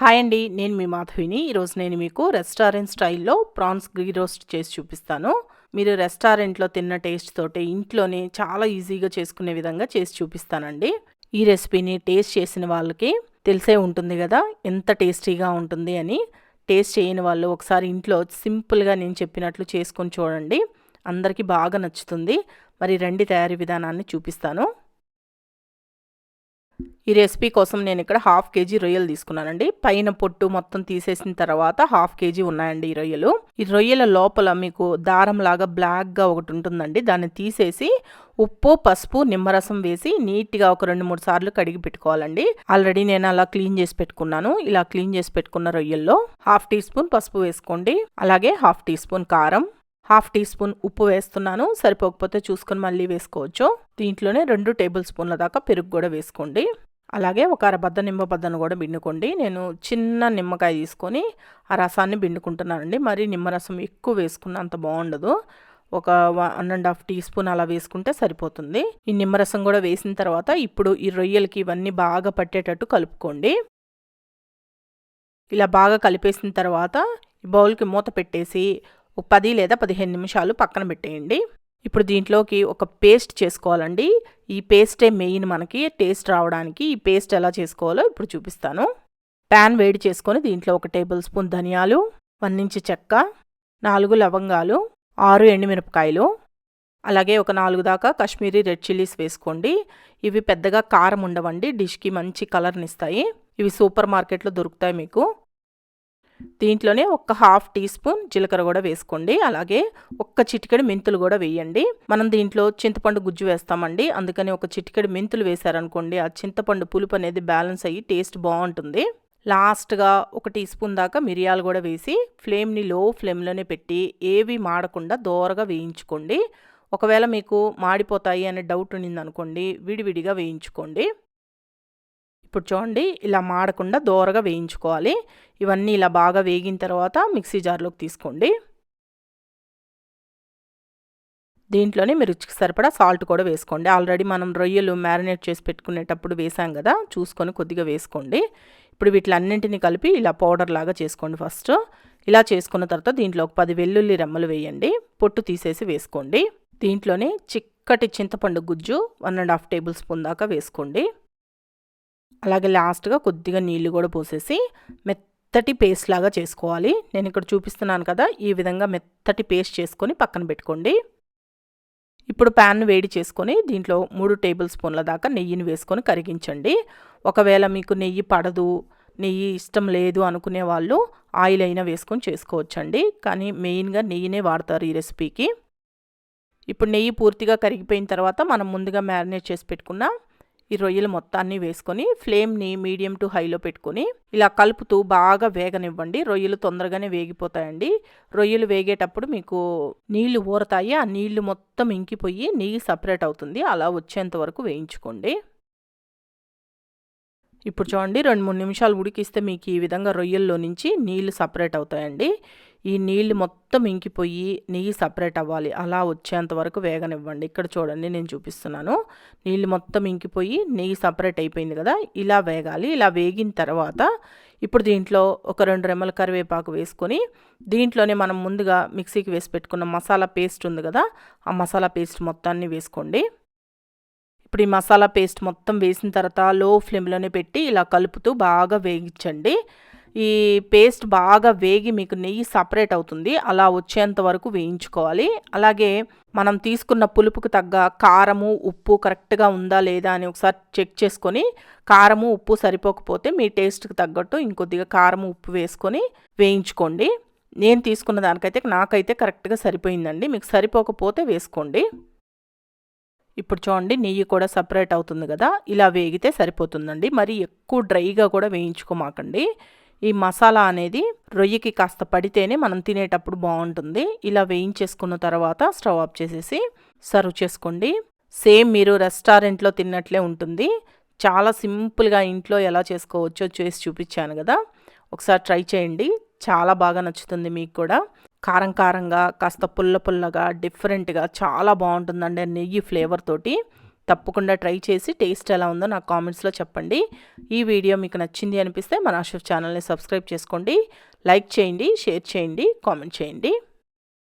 Hi అండి నేను మీ మాధవిని. ఈరోజు నేను మీకు రెస్టారెంట్ స్టైల్లో ప్రాన్స్ గ్రీ రోస్ట్ చేసి చూపిస్తాను. మీరు రెస్టారెంట్లో తిన్న టేస్ట్ తోటి ఇంట్లోనే చాలా ఈజీగా చేసుకునే విధంగా చేసి చూపిస్తానండి. ఈ రెసిపీని టేస్ట్ చేసిన వాళ్ళకి తెలిసే ఉంటుంది కదా ఎంత టేస్టీగా ఉంటుంది అని. టేస్ట్ చేయని వాళ్ళు ఒకసారి ఇంట్లో సింపుల్గా నేను చెప్పినట్లు చేసుకొని చూడండి. అందరికీ బాగా నచ్చుతుంది. మరి రండి తయారీ విధానాన్ని చూపిస్తాను. ఈ రెసిపీ కోసం నేను ఇక్కడ హాఫ్ కేజీ రొయ్యలు తీసుకున్నానండి. పైన పొట్టు మొత్తం తీసేసిన తర్వాత హాఫ్ కేజీ ఉన్నాయండి ఈ రొయ్యలు. ఈ రొయ్యల లోపల మీకు దారం లాగా బ్లాక్గా ఒకటి ఉంటుందండి. దాన్ని తీసేసి ఉప్పు పసుపు నిమ్మరసం వేసి నీట్గా ఒక రెండు మూడు సార్లు కడిగి పెట్టుకోవాలండి. ఆల్రెడీ నేను అలా క్లీన్ చేసి పెట్టుకున్నాను. ఇలా క్లీన్ చేసి పెట్టుకున్న రొయ్యల్లో హాఫ్ టీ స్పూన్ పసుపు వేసుకోండి. అలాగే హాఫ్ టీ స్పూన్ కారం. హాఫ్ టీ స్పూన్ ఉప్పు వేస్తున్నాను సరిపోకపోతే చూసుకొని మళ్ళీ వేసుకోవచ్చు. దీంట్లోనే రెండు టేబుల్ స్పూన్ల దాకా పెరుగు కూడా వేసుకోండి. అలాగే ఒక అరబద్ద నిమ్మబద్దను కూడా బిండుకోండి నేను చిన్న నిమ్మకాయ తీసుకొని ఆ రసాన్ని బిండుకుంటున్నానండి మరి నిమ్మరసం ఎక్కువ వేసుకున్న అంత బాగుండదు. ఒక one and half teaspoon అలా వేసుకుంటే సరిపోతుంది. ఈ నిమ్మరసం కూడా వేసిన తర్వాత ఇప్పుడు ఈ రొయ్యలకి ఇవన్నీ బాగా పట్టేటట్టు కలుపుకోండి. ఇలా బాగా కలిపేసిన తర్వాత ఈ బౌల్కి మూత పెట్టేసి ఒక పది లేదా పదిహేను నిమిషాలు పక్కన పెట్టేయండి. ఇప్పుడు దీంట్లోకి ఒక పేస్ట్ చేసుకోవాలండి. ఈ పేస్టే మెయిన్ మనకి టేస్ట్ రావడానికి ఈ పేస్ట్ ఎలా చేసుకోవాలో ఇప్పుడు చూపిస్తాను. ప్యాన్ వేడి చేసుకొని దీంట్లో ఒక టేబుల్ స్పూన్ ధనియాలు వన్ ఇంచు చెక్క నాలుగు లవంగాలు ఆరు ఎండుమిరపకాయలు అలాగే ఒక నాలుగు దాకా కాశ్మీరీ రెడ్ చిల్లీస్ వేసుకోండి. ఇవి పెద్దగా కారం ఉండవండి డిష్కి మంచి కలర్నిస్తాయి ఇవి సూపర్ మార్కెట్లో దొరుకుతాయి మీకు. దీంట్లోనే ఒక హాఫ్ టీ స్పూన్ జీలకర్ర కూడా వేసుకోండి. అలాగే ఒక్క చిటికెడు మెంతులు కూడా వేయండి. మనం దీంట్లో చింతపండు గుజ్జు వేస్తామండి. అందుకని ఒక చిటికెడు మెంతులు వేశారనుకోండి ఆ చింతపండు పులుపు అనేది బ్యాలెన్స్ అయ్యి టేస్ట్ బాగుంటుంది. లాస్ట్గా ఒక టీ స్పూన్ దాకా మిరియాలు కూడా వేసి ఫ్లేమ్ని లో ఫ్లేమ్లోనే పెట్టి ఏవి మాడకుండా దోరగా వేయించుకోండి. ఒకవేళ మీకు మాడిపోతాయి అనే డౌట్ ఉండిందనుకోండి విడివిడిగా వేయించుకోండి. ఇప్పుడు చూడండి ఇలా మాడకుండా దోరగా వేయించుకోవాలి. ఇవన్నీ ఇలా బాగా వేగిన తర్వాత మిక్సీ జార్లోకి తీసుకోండి. దీంట్లోనే మీరు రుచికి సరిపడా సాల్ట్ కూడా వేసుకోండి. ఆల్రెడీ మనం రొయ్యలు మ్యారినేట్ చేసి పెట్టుకునేటప్పుడు వేసాం కదా చూసుకొని కొద్దిగా వేసుకోండి. ఇప్పుడు వీటిలన్నింటినీ కలిపి ఇలా పౌడర్ లాగా చేసుకోండి ఫస్ట్. ఇలా చేసుకున్న తర్వాత దీంట్లో ఒక పది వెల్లుల్లి రెమ్మలు వేయండి. పొట్టు తీసేసి వేసుకోండి. దీంట్లోనే చిక్కటి చింతపండు గుజ్జు one and half tablespoon దాకా వేసుకోండి. అలాగే లాస్ట్గా కొద్దిగా నీళ్ళు కూడా పోసేసి మెత్తటి పేస్ట్ లాగా చేసుకోవాలి. నేను ఇక్కడ చూపిస్తున్నాను కదా ఈ విధంగా మెత్తటి పేస్ట్ చేసుకొని పక్కన పెట్టుకోండి. ఇప్పుడు ప్యాన్ వేడి చేసుకొని దీంట్లో మూడు టేబుల్ స్పూన్ల దాకా నెయ్యిని వేసుకొని కరిగించండి. ఒకవేళ మీకు నెయ్యి పడదు నెయ్యి ఇష్టం లేదు అనుకునే వాళ్ళు ఆయిల్ అయినా వేసుకొని చేసుకోవచ్చండి. కానీ మెయిన్గా నెయ్యినే వాడతారు ఈ రెసిపీకి. ఇప్పుడు నెయ్యి పూర్తిగా కరిగిపోయిన తర్వాత మనం ముందుగా మ్యారినేట్ చేసి పెట్టుకున్న ఈ రొయ్యలు మొత్తాన్ని వేసుకొని ఫ్లేమ్ని మీడియం టు హైలో పెట్టుకొని ఇలా కలుపుతూ బాగా వేగనివ్వండి. రొయ్యలు తొందరగానే వేగిపోతాయండి. రొయ్యలు వేగేటప్పుడు మీకు నీళ్ళు ఊరతాయి. ఆ నీళ్ళు మొత్తం ఇంకిపోయి నెయ్యి సపరేట్ అవుతుంది. అలా వచ్చేంత వరకు వేయించుకోండి. ఇప్పుడు చూడండి రెండు మూడు నిమిషాలు ఉడికిస్తే మీకు ఈ విధంగా రొయ్యల్లో నుంచి నీళ్ళు సపరేట్ అవుతాయండి. ఈ నీళ్ళు మొత్తం ఇంకిపోయి నెయ్యి సపరేట్ అవ్వాలి. అలా వచ్చేంత వరకు వేగనివ్వండి. ఇక్కడ చూడండి నేను చూపిస్తున్నాను. నీళ్ళు మొత్తం ఇంకిపోయి నెయ్యి సపరేట్ అయిపోయింది కదా ఇలా వేగాలి. ఇలా వేగిన తర్వాత ఇప్పుడు దీంట్లో ఒక రెండు రెమ్మల కరివేపాకు వేసుకొని దీంట్లోనే మనం ముందుగా మిక్సీకి వేసి పెట్టుకున్న మసాలా పేస్ట్ ఉంది కదా ఆ మసాలా పేస్ట్ మొత్తాన్ని వేసుకోండి. ఇప్పుడు ఈ మసాలా పేస్ట్ మొత్తం వేసిన తర్వాత లో ఫ్లేమ్లోనే పెట్టి ఇలా కలుపుతూ బాగా వేగించండి. ఈ పేస్ట్ బాగా వేగి మీకు నెయ్యి సపరేట్ అవుతుంది. అలా వచ్చేంత వరకు వేయించుకోవాలి. అలాగే మనం తీసుకున్న పులుపుకు తగ్గ కారము ఉప్పు కరెక్ట్గా ఉందా లేదా అని ఒకసారి చెక్ చేసుకొని కారము ఉప్పు సరిపోకపోతే మీ టేస్ట్కి తగ్గట్టు ఇంకొద్దిగా కారము ఉప్పు వేసుకొని వేయించుకోండి. నేను తీసుకున్న దానికైతే నాకైతే కరెక్ట్గా సరిపోయిందండి. మీకు సరిపోకపోతే వేసుకోండి. ఇప్పుడు చూడండి నెయ్యి కూడా సపరేట్ అవుతుంది కదా. ఇలా వేగితే సరిపోతుందండి. మరి ఎక్కువ డ్రైగా కూడా వేయించుకోమాకండి. ఈ మసాలా అనేది రొయ్యకి కాస్త పడితేనే మనం తినేటప్పుడు బాగుంటుంది. ఇలా వేయించేసుకున్న తర్వాత స్టవ్ ఆఫ్ చేసేసి సర్వ్ చేసుకోండి. సేమ్ మీరు రెస్టారెంట్లో తిన్నట్లే ఉంటుంది. చాలా సింపుల్గా ఇంట్లో ఎలా చేసుకోవచ్చో చేసి చూపించాను కదా. ఒకసారి ట్రై చేయండి. చాలా బాగా నచ్చుతుంది మీకు కూడా. కారం కారంగా కాస్త పుల్ల పుల్లగా డిఫరెంట్గా చాలా బాగుంటుందండి నెయ్యి ఫ్లేవర్ తోటి. తప్పకుండా ట్రై చేసి టేస్ట్ ఎలా ఉందో నాకు కామెంట్స్లో చెప్పండి. ఈ వీడియో మీకు నచ్చింది అనిపిస్తే మన ఆషఫ్ ఛానల్ని సబ్స్క్రైబ్ చేసుకోండి. లైక్ చేయండి షేర్ చేయండి కామెంట్ చేయండి.